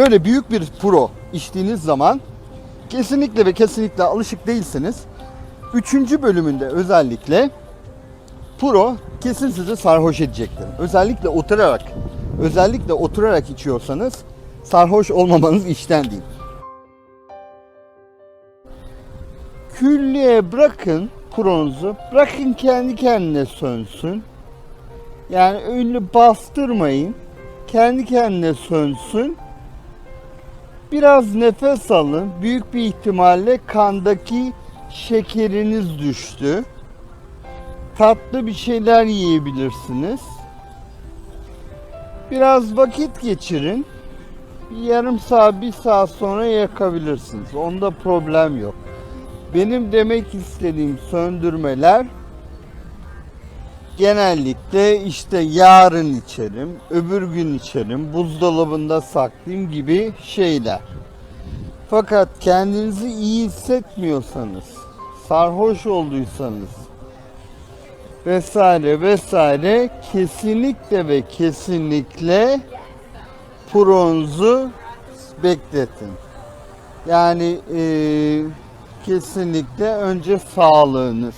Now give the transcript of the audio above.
böyle büyük bir pro içtiğiniz zaman kesinlikle ve kesinlikle alışık değilsiniz. Üçüncü bölümünde özellikle pro kesin sizi sarhoş edecektir. Özellikle oturarak, özellikle oturarak içiyorsanız sarhoş olmamanız işten değil. Külliye bırakın pronuzu, bırakın kendi kendine sönsün. Yani önünü bastırmayın. Kendi kendine sönsün. Biraz nefes alın. Büyük bir ihtimalle kandaki şekeriniz düştü. Tatlı bir şeyler yiyebilirsiniz. Biraz vakit geçirin. Bir yarım saat, bir saat sonra yakabilirsiniz. Onda problem yok. Benim demek istediğim söndürmeler genellikle işte yarın içerim, öbür gün içerim, buzdolabında saklayayım gibi şeyler. Fakat kendinizi iyi hissetmiyorsanız, sarhoş olduysanız vesaire vesaire kesinlikle ve kesinlikle pronuzu bekletin. Yani eee, kesinlikle önce sağlığınız,